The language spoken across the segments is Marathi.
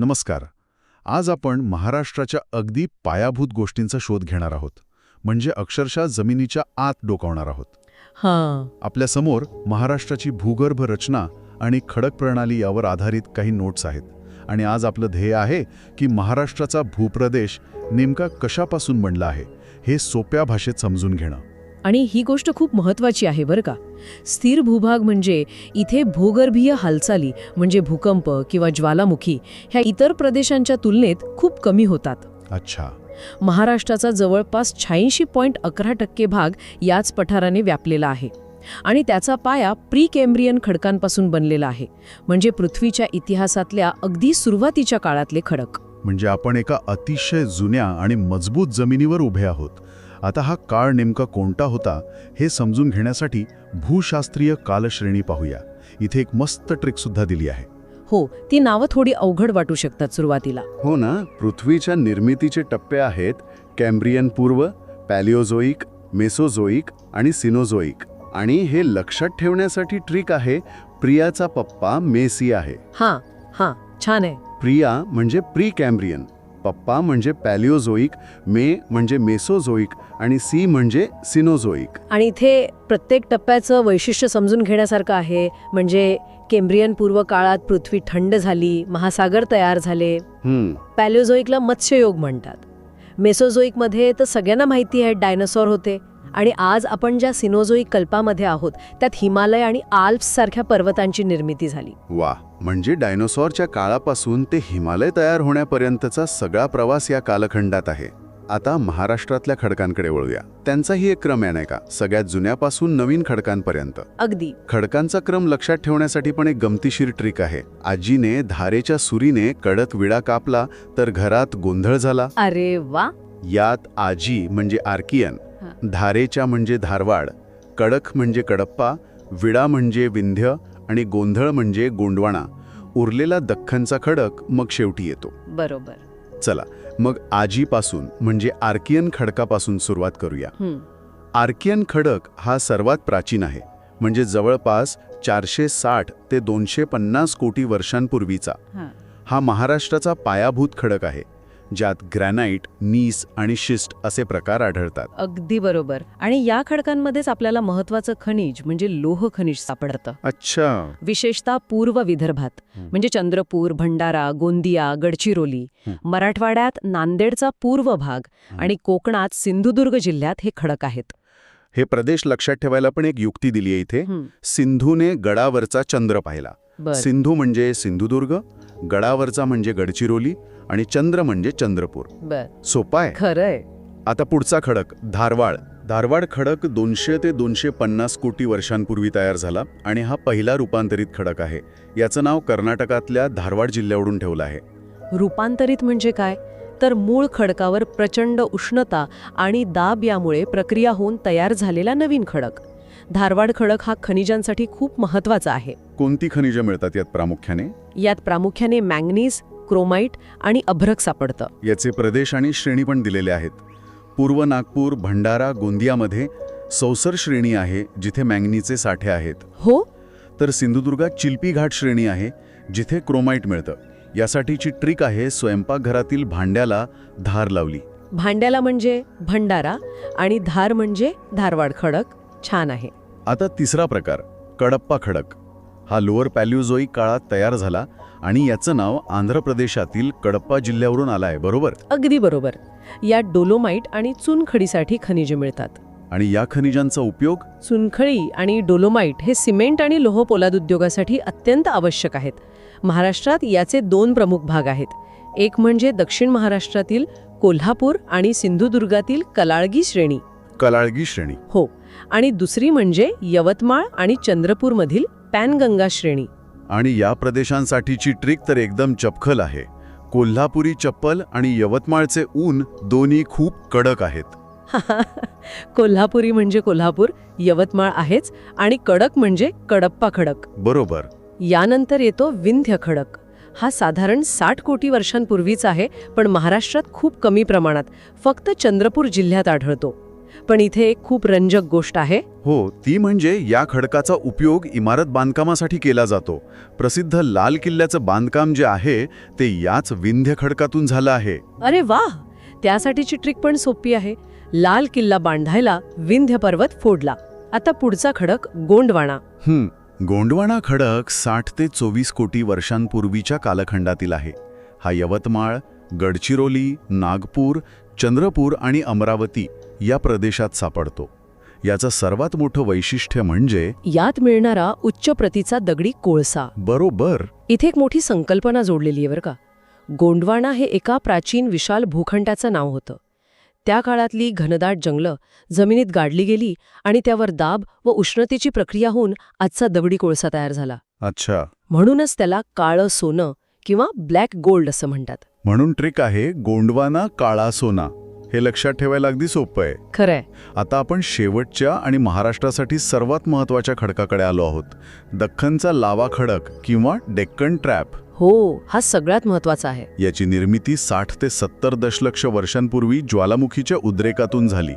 नमस्कार. आज आपण महाराष्ट्राच्या अगदी पायाभूत गोष्टींचा शोध घेणार आहोत. म्हणजे अक्षरशः जमिनीच्या आत डोकावणार आहोत. हां. आपल्यासमोर महाराष्ट्राची भूगर्भ रचना आणि खडक प्रणाली यावर आधारित काही नोट्स आहेत. आणि आज आपलं ध्येय आहे की महाराष्ट्राचा भूप्रदेश नेमका कशापासून बनला आहे हे सोप्या भाषेत समजून घेणं. आणि ही गोष्ट खूप महत्वाची आहे बरं का. स्थिर भूभाग म्हणजे इथे भूगर्भीय हालचाली म्हणजे भूकंप किंवा ज्वालामुखी ह्या इतर प्रदेशांच्या तुलनेत खूप कमी होतात. अच्छा. महाराष्ट्राचा जवळपास शहाऐंशी पॉईंट अकरा टक्के भाग याच पठाराने व्यापलेला आहे. आणि त्याचा पाया प्री केम्ब्रियन खडकांपासून बनलेला आहे म्हणजे पृथ्वीच्या इतिहासातल्या अगदी सुरुवातीच्या काळातले खडक. म्हणजे आपण एका अतिशय जुन्या आणि मजबूत जमिनीवर उभे आहोत. आता हा काळ नेमका कोणता होता हे समजून घेण्यासाठी भूशास्त्रीय कालश्रेणी पाहूया. इथे एक मस्त ट्रिक सुद्धा दिली आहे. हो ती नावं थोडी अवघड वाटू शकतात सुरुवातीला. हो ना पृथ्वीच्या निर्मितीचे टप्पे आहेत कॅम्ब्रियन पूर्व पॅलिओझोईक मेसोझोईक आणि सिनोझोईक आणि हे लक्षात ठेवण्यासाठी ट्रिक आहे प्रियाचा पप्पा मेसी आहे. हां हां छान आहे. प्रिया म्हणजे प्री कॅम्ब्रियन पप्पा म्हणजे पॅलिओझोईक मे म्हणजे मेसोझोईक आणि सी म्हणजे सिनोझोईक. आणि इथे प्रत्येक टप्प्याचं वैशिष्ट्य समजून घेण्यासारखं आहे. म्हणजे केम्ब्रियन पूर्व काळात पृथ्वी थंड झाली महासागर तयार झाले. पॅलिओझोईकला मत्स्ययोग म्हणतात. मेसोझोईकमध्ये तर सगळ्यांना माहिती आहे डायनासॉर होते. आणि आज आपण ज्या सिनोझोईक कल्पामध्ये आहोत त्यात हिमालय आणि आल्प्स सारख्या पर्वतांची निर्मिती झाली. वा म्हणजे डायनोसॉरच्या काळापासून ते हिमालय तयार होण्यापर्यंतचा सगळा प्रवास या कालखंडात आहे. आता महाराष्ट्रातल्या खडकांकडे वळूया. त्यांचाही एक क्रम आहे नाही का? सगळ्यात जुन्यापासून नवीन खडकांपर्यंत. अगदी. खडकांचा क्रम लक्षात ठेवण्यासाठी पण एक गमतीशीर ट्रिक आहे. आजीने धारेच्या सुरीने कडक विडा कापला तर घरात गोंधळ झाला. अरे वा! यात आजी म्हणजे आर्कियन धारेच्या म्हणजे धारवाड कडक म्हणजे कडप्पा विडा म्हणजे विंध्य आणि गोंधळ म्हणजे गोंडवाणा. उरलेला दख्खनचा खडक मग शेवटी येतो. बरोबर. चला मग आजीपासून म्हणजे आर्कियन खडकापासून सुरुवात करूया. आर्कियन खडक हा सर्वात प्राचीन आहे म्हणजे जवळपास चारशे साठ ते दोनशे पन्नास कोटी वर्षांपूर्वीचा. हा महाराष्ट्राचा पायाभूत खडक आहे. ज्यात ग्रॅनाइट नीस आणि शिस्ट असे प्रकार आढळतात. अगदी बरोबर. आणि या खडकांमध्येच आपल्याला महत्वाचं खनिज म्हणजे लोह खनिज सापडतं. अच्छा. विशेषतः पूर्व विदर्भात म्हणजे चंद्रपूर भंडारा गोंदिया गडचिरोली. मराठवाड्यात नांदेडचा पूर्व भाग आणि कोकणात सिंधुदुर्ग जिल्ह्यात हे खडक आहेत. हे प्रदेश लक्षात ठेवायला पण एक युक्ती दिली आहे इथे सिंधूने गडावरचा चंद्र पाहिला. सिंधू म्हणजे सिंधुदुर्ग गडावरचा म्हणजे गडचिरोली आणि चंद्र म्हणजे चंद्रपूर. सोपा आहे. खरंय. आता पुढचा खडक धारवाड. धारवाड खडक दोनशे ते दोनशे पन्नास कोटी वर्षांपूर्वी तयार झाला आणि हा पहिला रूपांतरित खडक आहे. याचं नाव कर्नाटकातल्या धारवाड जिल्ह्यावरून ठेवलं आहे. रूपांतरित म्हणजे काय? तर मूळ खडकावर प्रचंड उष्णता आणि दाब यामुळे प्रक्रिया होऊन तयार झालेला नवीन खडक. धारवाड खडक हा खनिजांसाठी खूप महत्त्वाचा आहे. कोणती खनिजं मिळतात यात प्रामुख्याने? यात प्रामुख्याने मॅंगनीज क्रोमाइट आणि अभ्रक सापडतं. याचे प्रदेश आणि श्रेणी पण दिलेले आहेत. पूर्व नागपूर भंडारा गोंदियामध्ये सौसर श्रेणी आहे जिथे मॅंगनीचे साठे आहेत. हो? तर सिंधुदुर्गात चिल्पी घाट श्रेणी आहे जिथे क्रोमाइट मिळतं. यासाठीची ट्रिक आहे स्वयंपाकघरातील भांड्याला धार लावली. भांड्याला म्हणजे भंडारा आणि धार म्हणजे धारवाड खडक. छान आहे. आता तिसरा प्रकार कडप्पा खडक. हा लोअर पॅल्युझोईक काळात तयार झाला आणि याचं नाव आंध्र प्रदेशातील कडप्पा जिल्ह्यावरून आलं आहे बरोबर? अगदी बरोबर. यात डोलोमाइट आणि चुनखडीसाठी खनिजे मिळतात. आणि या खनिजांचा उपयोग? चुनखडी आणि डोलोमाइट हे सिमेंट आणि लोह पोलाद उद्योगासाठी अत्यंत आवश्यक आहेत. महाराष्ट्रात याचे दोन प्रमुख भाग आहेत. एक म्हणजे दक्षिण महाराष्ट्रातील कोल्हापूर आणि सिंधुदुर्गातील कलाळगी श्रेणी. कलाळगी श्रेणी. हो. आणि दुसरी म्हणजे यवतमाळ आणि चंद्रपूरमधील पॅनगंगा श्रेणी. आणि या प्रदेशांसाठीची ट्रिक तर एकदम चपखल आहे. कोल्हापुरी चप्पल आणि यवतमाळचे ऊन दोन्ही खूप कडक आहेत. कोल्हापुरी म्हणजे कोल्हापूर यवतमाळ आहेच आणि कडक म्हणजे कडप्पा खडक. बरोबर. यानंतर येतो विंध्य खडक. हा साधारण साठ कोटी वर्षांपूर्वीचा आहे पण महाराष्ट्रात खूप कमी प्रमाणात. फक्त चंद्रपूर जिल्ह्यात आढळतो. पण इथे एक खूप रंजक गोष्ट आहे. हो ती म्हणजे या खडकाचा उपयोग इमारत बांधकामासाठी केला जातो. प्रसिद्ध लाल किल्ल्याचं बांधकाम जे आहे ते याच विंध्य खडकातून झालं आहे. अरे वा त्यासाठीची ट्रिक पण सोपी आहे. लाल किल्ला बांधायला विंध्य पर्वत फोडला. आता पुढचा खडक गोंडवाणा. हं, गोंडवाना खडक साठ ते चोवीस कोटी वर्षांपूर्वीच्या कालखंडातील आहे. हा यवतमाळ गडचिरोली नागपूर चंद्रपूर आणि अमरावती या प्रदेशात सापडतो. याचं सर्वात मोठं वैशिष्ट्य म्हणजे यात मिळणारा उच्च प्रतीचा दगडी कोळसा. बरोबर. इथे एक मोठी संकल्पना जोडलेली आहे बरं का. गोंडवाणा हे एका प्राचीन विशाल भूखंडाचं नाव होतं. त्या काळातली घनदाट जंगलं जमिनीत गाडली गेली आणि त्यावर दाब व उष्णतेची प्रक्रिया होऊन आजचा दगडी कोळसा तयार झाला. अच्छा. म्हणूनच त्याला काळं सोनं किंवा ब्लॅक गोल्ड असं म्हणतात. म्हणून ट्रिक आहे गोंडवाना काळा सोना. हे लक्षात ठेवायला अगदी सोपं आहे. खरंय. आता आपण शेवटच्या आणि महाराष्ट्रासाठी सर्वात महत्त्वाच्या खडकाकडे आलो आहोत. दख्खनचा लावा खडक किंवा डेक्कन ट्रॅप हो हा सगळ्यात महत्त्वाचा आहे. याची निर्मिती साठ ते सत्तर दशलक्ष वर्षांपूर्वी ज्वालामुखीच्या उद्रेकातून झाली.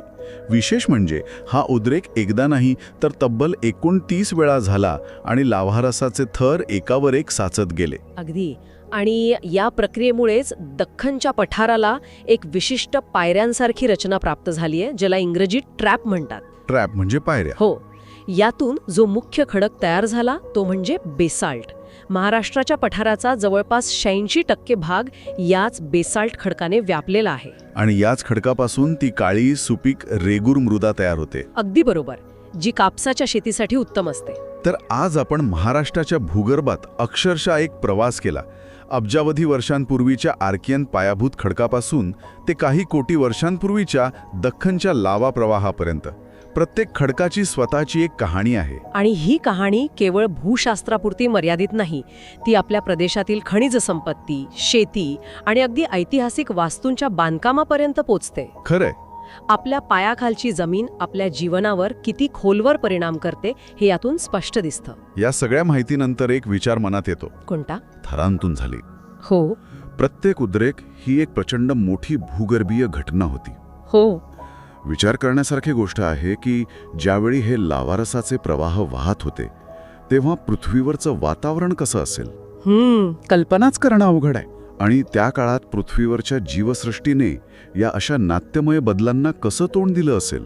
विशेष म्हणजे हा उद्रेक एकदा नाही तर तब्बल एकोणतीस वेळा झाला आणि लाव्हारसाचे थर एकावर एक साचत गेले. अगदी. आणि या प्रक्रियेमुळेच दख्खनच्या पठाराला एक विशिष्ट पायऱ्यांसारखी रचना प्राप्त झाली आहे ज्याला इंग्रजीत ट्रॅप म्हणतात. ट्रॅप म्हणजे पायऱ्या. हो. यातून जो मुख्य खडक तयार झाला तो म्हणजे बेसाल्ट. महाराष्ट्राच्या पठाराचा जवळपास शहाऐंशी टक्के भाग याच बेसाल्ट खडकाने व्यापलेला आहे. आणि याच खडकापासून ती काळी सुपीक रेगूर मृदा तयार होते. अगदी बरोबर जी कापसाच्या शेतीसाठी उत्तम असते. तर आज आपण महाराष्ट्राच्या भूगर्भात अक्षरशः एक प्रवास केला. अब्जावधी वर्षांपूर्वीच्या आर्कियन पायाभूत खडकापासून ते काही कोटी वर्षांपूर्वीच्या दख्खनच्या लावा प्रवाहापर्यंत. प्रत्येक खडकाची स्वतःची एक कहाणी आहे. आणि ही कहाणी केवळ भूशास्त्रापुरती मर्यादित नाही ती आपल्या प्रदेशातील खनिज संपत्ती शेती आणि अगदी ऐतिहासिक वास्तूंच्या बांधकामापर्यंत पोचते. खरंय. आपल्या पायाखालची जमीन आपल्या जीवनावर किती खोलवर परिणाम करते हे यातून स्पष्ट दिसतं. या सगळ्या माहितीनंतर एक विचार मनात येतो. कोणता? थरांतून झाली. हो. प्रत्येक उद्रेक ही एक प्रचंड मोठी भूगर्भीय घटना होती. हो. विचार करण्यासारखी गोष्ट आहे की ज्यावेळी हे लावारसाचे प्रवाह वाहत होते तेव्हा पृथ्वीवरचं वातावरण कसं असेल? हम्म कल्पनाच करणं अवघड आहे. आणि त्या काळात पृथ्वीवरच्या जीवसृष्टीने या अशा नाट्यमय बदलांना कसं तोंड दिलं असेल?